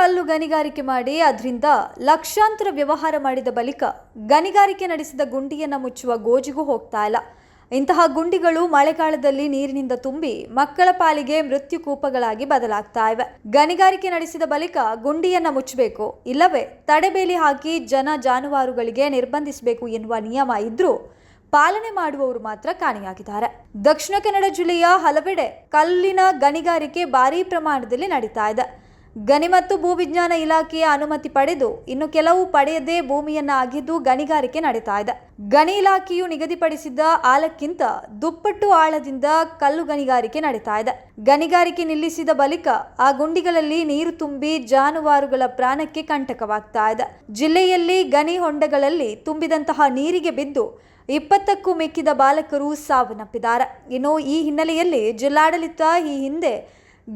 ಕಲ್ಲು ಗಣಿಗಾರಿಕೆ ಮಾಡಿ ಅದರಿಂದ ಲಕ್ಷಾಂತರ ವ್ಯವಹಾರ ಮಾಡಿದ ಬಳಿಕ ಗಣಿಗಾರಿಕೆ ನಡೆಸಿದ ಗುಂಡಿಯನ್ನು ಮುಚ್ಚುವ ಗೋಜಿಗೂ ಹೋಗ್ತಾ ಇಲ್ಲ. ಇಂತಹ ಗುಂಡಿಗಳು ಮಳೆಗಾಲದಲ್ಲಿ ನೀರಿನಿಂದ ತುಂಬಿ ಮಕ್ಕಳ ಪಾಲಿಗೆ ಮೃತ್ಯು ಕೂಪಗಳಾಗಿ ಬದಲಾಗ್ತಾ ಇವೆ. ಗಣಿಗಾರಿಕೆ ನಡೆಸಿದ ಬಳಿಕ ಗುಂಡಿಯನ್ನ ಮುಚ್ಚಬೇಕು, ಇಲ್ಲವೇ ತಡೆಬೇಲಿ ಹಾಕಿ ಜನ ಜಾನುವಾರುಗಳಿಗೆ ನಿರ್ಬಂಧಿಸಬೇಕು ಎನ್ನುವ ನಿಯಮ ಇದ್ರೂ ಪಾಲನೆ ಮಾಡುವವರು ಮಾತ್ರ ಕಾಣೆಯಾಗಿದ್ದಾರೆ. ದಕ್ಷಿಣ ಕನ್ನಡ ಜಿಲ್ಲೆಯ ಹಲವೆಡೆ ಕಲ್ಲಿನ ಗಣಿಗಾರಿಕೆ ಭಾರೀ ಪ್ರಮಾಣದಲ್ಲಿ ನಡೀತಾ ಇದೆ. ಗಣಿ ಮತ್ತು ಭೂವಿಜ್ಞಾನ ಇಲಾಖೆಯ ಅನುಮತಿ ಪಡೆದು ಇನ್ನು ಕೆಲವು ಪಡೆಯದೇ ಭೂಮಿಯನ್ನ ಅಗೆದು ಗಣಿಗಾರಿಕೆ ನಡೀತಾ ಇದೆ. ಗಣಿ ಇಲಾಖೆಯು ನಿಗದಿಪಡಿಸಿದ ಆಳಕ್ಕಿಂತ ದುಪ್ಪಟ್ಟು ಆಳದಿಂದ ಕಲ್ಲು ಗಣಿಗಾರಿಕೆ ನಡೀತಾ ಇದೆ. ಗಣಿಗಾರಿಕೆ ನಿಲ್ಲಿಸಿದ ಬಳಿಕ ಆ ಗುಂಡಿಗಳಲ್ಲಿ ನೀರು ತುಂಬಿ ಜಾನುವಾರುಗಳ ಪ್ರಾಣಕ್ಕೆ ಕಂಟಕವಾಗ್ತಾ ಇದೆ. ಜಿಲ್ಲೆಯಲ್ಲಿ ಗಣಿ ಹೊಂಡಗಳಲ್ಲಿ ತುಂಬಿದಂತಹ ನೀರಿಗೆ ಬಿದ್ದು ಇಪ್ಪತ್ತಕ್ಕೂ ಮಿಕ್ಕಿದ ಬಾಲಕರು ಸಾವನ್ನಪ್ಪಿದ್ದಾರೆ. ಇನ್ನು ಈ ಹಿನ್ನೆಲೆಯಲ್ಲಿ ಜಿಲ್ಲಾಡಳಿತ ಈ ಹಿಂದೆ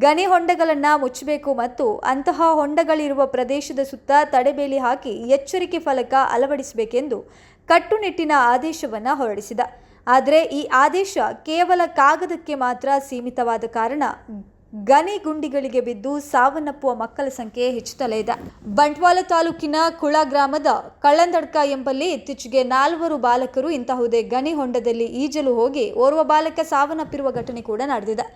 ಗಣಿ ಹೊಂಡಗಳನ್ನು ಮುಚ್ಚಬೇಕು ಮತ್ತು ಅಂತಹ ಹೊಂಡಗಳಿರುವ ಪ್ರದೇಶದ ಸುತ್ತ ತಡೆಬೇಲಿ ಹಾಕಿ ಎಚ್ಚರಿಕೆ ಫಲಕ ಅಳವಡಿಸಬೇಕೆಂದು ಕಟ್ಟುನಿಟ್ಟಿನ ಆದೇಶವನ್ನು ಹೊರಡಿಸಿದ. ಆದರೆ ಈ ಆದೇಶ ಕೇವಲ ಕಾಗದಕ್ಕೆ ಮಾತ್ರ ಸೀಮಿತವಾದ ಕಾರಣ ಗನಿ ಗುಂಡಿಗಳಿಗೆ ಬಿದ್ದು ಸಾವನ್ನಪ್ಪುವ ಮಕ್ಕಳ ಸಂಖ್ಯೆ ಹೆಚ್ಚುತ್ತಲೇ ಇದೆ. ಬಂಟ್ವಾಳ ತಾಲೂಕಿನ ಕುಳ ಗ್ರಾಮದ ಕಳ್ಳಂದಡ್ಕ ಎಂಬಲ್ಲಿ ಇತ್ತೀಚೆಗೆ ನಾಲ್ವರು ಬಾಲಕರು ಇಂತಹುದೇ ಗಣಿ ಹೊಂಡದಲ್ಲಿ ಈಜಲು ಹೋಗಿ ಓರ್ವ ಬಾಲಕ ಸಾವನ್ನಪ್ಪಿರುವ ಘಟನೆ ಕೂಡ ನಡೆದಿದೆ.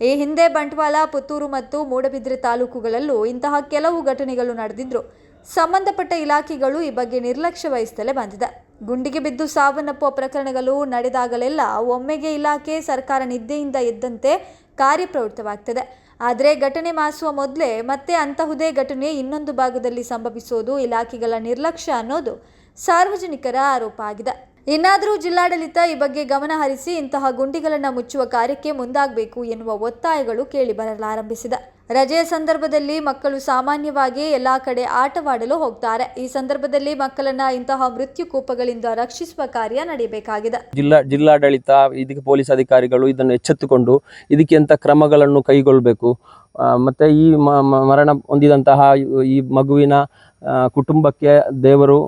ಈ ಹಿಂದೆ ಬಂಟ್ವಾಳ, ಪುತ್ತೂರು ಮತ್ತು ಮೂಡಬಿದ್ರೆ ತಾಲೂಕುಗಳಲ್ಲೂ ಇಂತಹ ಕೆಲವು ಘಟನೆಗಳು ನಡೆದಿದ್ರು. ಸಂಬಂಧಪಟ್ಟ ಇಲಾಖೆಗಳು ಈ ಬಗ್ಗೆ ನಿರ್ಲಕ್ಷ್ಯ ವಹಿಸುತ್ತಲೇ ಬಂದಿದೆ. ಗುಂಡಿಗೆ ಬಿದ್ದು ಸಾವನ್ನಪ್ಪುವ ಪ್ರಕರಣಗಳು ನಡೆದಾಗಲೆಲ್ಲ ಒಮ್ಮೆಗೆ ಇಲಾಖೆ ಸರ್ಕಾರ ನಿದ್ದೆಯಿಂದ ಎದ್ದಂತೆ ಕಾರ್ಯಪ್ರವೃತ್ತವಾಗ್ತದೆ. ಆದರೆ ಘಟನೆ ಮಾಸುವ ಮೊದಲೇ ಮತ್ತೆ ಅಂತಹುದೇ ಘಟನೆ ಇನ್ನೊಂದು ಭಾಗದಲ್ಲಿ ಸಂಭವಿಸೋದು ಇಲಾಖೆಗಳ ನಿರ್ಲಕ್ಷ್ಯ ಅನ್ನೋದು ಸಾರ್ವಜನಿಕರ ಆರೋಪ ಆಗಿದೆ. ಇನ್ನಾದರೂ ಜಿಲ್ಲಾಡಳಿತ ಈ ಬಗ್ಗೆ ಗಮನ ಹರಿಸಿ ಇಂತಹ ಗುಂಡಿಗಳನ್ನು ಮುಚ್ಚುವ ಕಾರ್ಯಕ್ಕೆ ಮುಂದಾಗಬೇಕು ಎನ್ನುವ ಒತ್ತಾಯಗಳು ಕೇಳಿಬರಲಾರಂಭಿಸಿದೆ ರಜೆಯ ಸಂದರ್ಭದಲ್ಲಿ ಮಕ್ಕಳು ಸಾಮಾನ್ಯವಾಗಿ ಎಲ್ಲ ಕಡೆ ಆಟವಾಡಲು ಹೋಗ್ತಾರೆ. ಈ ಸಂದರ್ಭದಲ್ಲಿ ಮಕ್ಕಳನ್ನ ಇಂತಹ ಮೃತ್ಯು ಕೂಪಗಳಿಂದ ರಕ್ಷಿಸುವ ಕಾರ್ಯ ನಡೆಯಬೇಕಾಗಿದೆ ಜಿಲ್ಲಾ ಜಿಲ್ಲಾಡಳಿತ, ಇದಕ್ಕೆ ಪೊಲೀಸ್ ಅಧಿಕಾರಿಗಳು ಇದನ್ನು ಎಚ್ಚೆತ್ತುಕೊಂಡು ಇದಕ್ಕೆ ಅಂತ ಕ್ರಮಗಳನ್ನು ಕೈಗೊಳ್ಳಬೇಕು ಮತ್ತೆ ಈ ಮರಣ ಹೊಂದಿದಂತಹ ಈ- ಮಗುವಿನ ಕುಟುಂಬಕ್ಕೆ ದೇವರು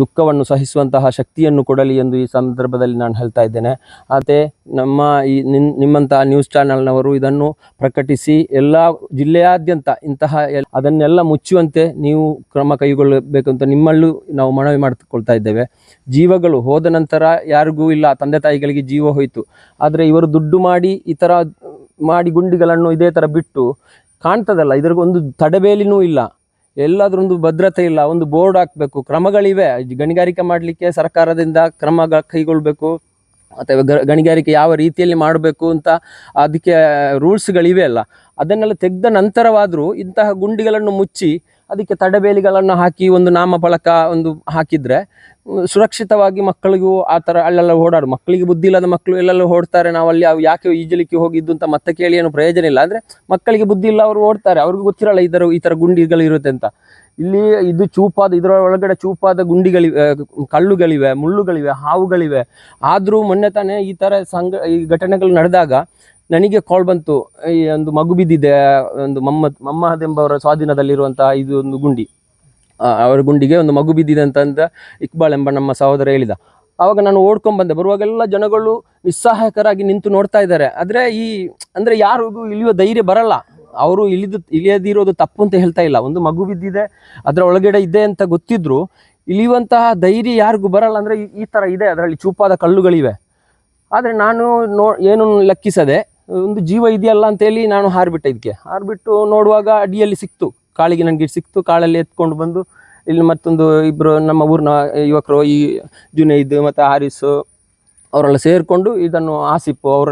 ದುಃಖವನ್ನು ಸಹಿಸುವಂತಹ ಶಕ್ತಿಯನ್ನು ಕೊಡಲಿ ಎಂದು ಈ ಸಂದರ್ಭದಲ್ಲಿ ನಾನು ಹೇಳ್ತಾ ಇದ್ದೇನೆ. ಮತ್ತು ನಮ್ಮ ಈ ನಿನ್, ನಿಮ್ಮಂತಹ ನ್ಯೂಸ್ ಚಾನಲ್ನವರು ಇದನ್ನು ಪ್ರಕಟಿಸಿ ಎಲ್ಲ ಜಿಲ್ಲೆಯಾದ್ಯಂತ ಇಂತಹ ಅದನ್ನೆಲ್ಲ ಮುಚ್ಚುವಂತೆ ನೀವು ಕ್ರಮ ಕೈಗೊಳ್ಳಬೇಕು ಅಂತ ನಿಮ್ಮಲ್ಲೂ ನಾವು ಮನವಿ ಮಾಡಿಕೊಳ್ತಾ ಇದ್ದೇವೆ. ಜೀವಗಳು ಹೋದ ನಂತರ ಯಾರಿಗೂ ಇಲ್ಲ, ತಂದೆ ತಾಯಿಗಳಿಗೆ ಜೀವ ಹೋಯಿತು. ಆದರೆ ಇವರು ದುಡ್ಡು ಮಾಡಿ, ಈ ಥರ ಮಾಡಿ ಗುಂಡಿಗಳನ್ನು ಇದೇ ಥರ ಬಿಟ್ಟು ಕಾಣ್ತದಲ್ಲ, ಇದ್ರಿಗೊಂದು ತಡೆಬೇಲಿನೂ ಇಲ್ಲ. ಎಲ್ಲಾದ್ರೊಂದು ಭದ್ರತೆ ಇಲ್ಲ, ಒಂದು ಬೋರ್ಡ್ ಹಾಕಬೇಕು. ಕ್ರಮಗಳಿವೆ. ಗಣಿಗಾರಿಕೆ ಮಾಡಲಿಕ್ಕೆ ಸರ್ಕಾರದಿಂದ ಕ್ರಮ ಕೈಗೊಳ್ಳಬೇಕು ಅಥವಾ ಗಣಿಗಾರಿಕೆ ಯಾವ ರೀತಿಯಲ್ಲಿ ಮಾಡಬೇಕು ಅಂತ ಅದಕ್ಕೆ ರೂಲ್ಸ್ಗಳಿವೆ ಅಲ್ಲ. ಅದನ್ನೆಲ್ಲ ತೆಗೆದ ನಂತರವಾದರೂ ಇಂತಹ ಗುಂಡಿಗಳನ್ನು ಮುಚ್ಚಿ ಅದಕ್ಕೆ ತಡೆಬೇಲಿಗಳನ್ನು ಹಾಕಿ ಒಂದು ನಾಮಫಲಕ ಒಂದು ಹಾಕಿದರೆ ಸುರಕ್ಷಿತವಾಗಿ ಮಕ್ಕಳಿಗೂ ಆ ಥರ ಅಲ್ಲೆಲ್ಲ ಓಡಾಡು. ಮಕ್ಕಳಿಗೆ ಬುದ್ಧಿ ಇಲ್ಲದ ಮಕ್ಕಳು ಎಲ್ಲೆಲ್ಲ ಓಡ್ತಾರೆ, ನಾವು ಅಲ್ಲಿ ಅವು ಯಾಕೆ ಈಜಲಿಕ್ಕೆ ಹೋಗಿದ್ದು ಅಂತ ಮತ್ತೆ ಕೇಳಿ ಏನು ಪ್ರಯೋಜನ ಇಲ್ಲ. ಅಂದರೆ ಮಕ್ಕಳಿಗೆ ಬುದ್ಧಿ ಇಲ್ಲ, ಅವರು ಓಡ್ತಾರೆ. ಅವ್ರಿಗೂ ಗೊತ್ತಿರಲ್ಲ ಇದರ ಈ ಥರ ಗುಂಡಿಗಳು ಇರುತ್ತೆ ಅಂತ. ಇಲ್ಲಿ ಇದು ಚೂಪಾದ, ಇದರ ಒಳಗಡೆ ಚೂಪಾದ ಗುಂಡಿಗಳಿವೆ ಕಲ್ಲುಗಳಿವೆ, ಮುಳ್ಳುಗಳಿವೆ, ಹಾವುಗಳಿವೆ. ಆದರೂ ಮೊನ್ನೆ ತಾನೇ ಈ ಥರ ಸಂಘ, ಈ ಘಟನೆಗಳು ನಡೆದಾಗ ನನಗೆ ಕಾಲ್ ಬಂತು. ಈ ಒಂದು ಮಗು ಬಿದ್ದಿದೆ, ಒಂದು ಮಮ್ಮದ್ ಮಮ್ಮದೆಂಬವರ ಸ್ವಾಧೀನದಲ್ಲಿರುವಂತಹ ಇದು ಒಂದು ಗುಂಡಿ. ಅವರ ಗುಂಡಿಗೆ ಒಂದು ಮಗು ಬಿದ್ದಿದೆ ಅಂತಂದ ಇಕ್ಬಾಲ್ ಎಂಬ ನಮ್ಮ ಸಹೋದರ ಹೇಳಿದ. ಆವಾಗ ನಾನು ಓಡ್ಕೊಂಡ್ಬಂದೆ ಬರುವಾಗೆಲ್ಲ ಜನಗಳು ನಿಸ್ಸಹಾಯಕರಾಗಿ ನಿಂತು ನೋಡ್ತಾ ಇದ್ದಾರೆ. ಆದರೆ ಈ, ಅಂದರೆ ಯಾರಿಗೂ ಇಲ್ಲಿಯೋ ಧೈರ್ಯ ಬರಲ್ಲ. ಅವರು ಇಳಿದು ಇಳಿಯದಿರೋದು ತಪ್ಪು ಅಂತ ಹೇಳ್ತಾ ಇಲ್ಲ. ಒಂದು ಮಗು ಬಿದ್ದಿದೆ, ಅದರ ಒಳಗಡೆ ಇದೆ ಅಂತ ಗೊತ್ತಿದ್ರು. ಇಳಿಯುವಂತಹ ಧೈರ್ಯ ಯಾರಿಗೂ ಬರಲ್ಲ ಅಂದರೆ ಈ- ಥರ ಇದೆ. ಅದರಲ್ಲಿ ಚೂಪಾದ ಕಲ್ಲುಗಳಿವೆ. ಆದರೆ ನಾನು ನೋ ಏನು ಲೆಕ್ಕಿಸದೆ, ಒಂದು ಜೀವ ಇದೆಯಲ್ಲ ಅಂತೇಳಿ ನಾನು ಹಾರಿಬಿಟ್ಟೆ ಇದಕ್ಕೆ ಹಾರಿಬಿಟ್ಟು ನೋಡುವಾಗ ಅಡಿಯಲ್ಲಿ ಸಿಕ್ತು. ಕಾಳಿಗೆ ನನಗೆ ಸಿಕ್ತು. ಕಾಳಲ್ಲಿ ಎತ್ಕೊಂಡು ಬಂದು, ಇಲ್ಲಿ ಮತ್ತೊಂದು ಇಬ್ಬರು ನಮ್ಮ ಊರಿನ ಯುವಕರು, ಈ ಜುನೈದ್ ಮತ್ತು ಹಾರಿಸ್ ಅವರೆಲ್ಲ ಸೇರಿಕೊಂಡು ಇದನ್ನು ಆಸಿಪ್ಪು ಅವರ